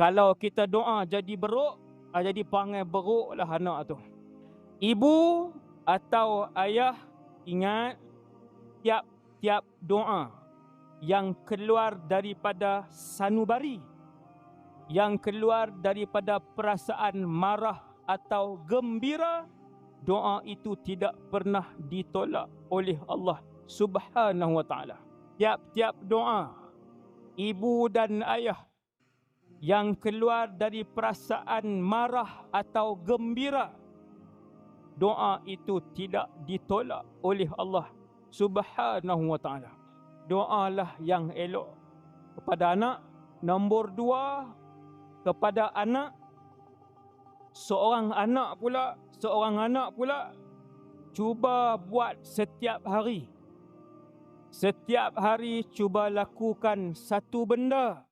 Kalau kita doa jadi beruk, ah, jadi panggil beruk lah anak tu. Ibu atau ayah ingat tiap-tiap doa yang keluar daripada sanubari, yang keluar daripada perasaan marah atau gembira, doa itu tidak pernah ditolak oleh Allah Subhanahu wa taala. Tiap-tiap doa ibu dan ayah yang keluar dari perasaan marah atau gembira doa itu tidak ditolak oleh Allah Subhanahu wa taala. Doalah yang elok kepada anak. Nombor dua, kepada anak. Seorang anak pula, seorang anak pula cuba buat setiap hari. Setiap hari cuba lakukan satu benda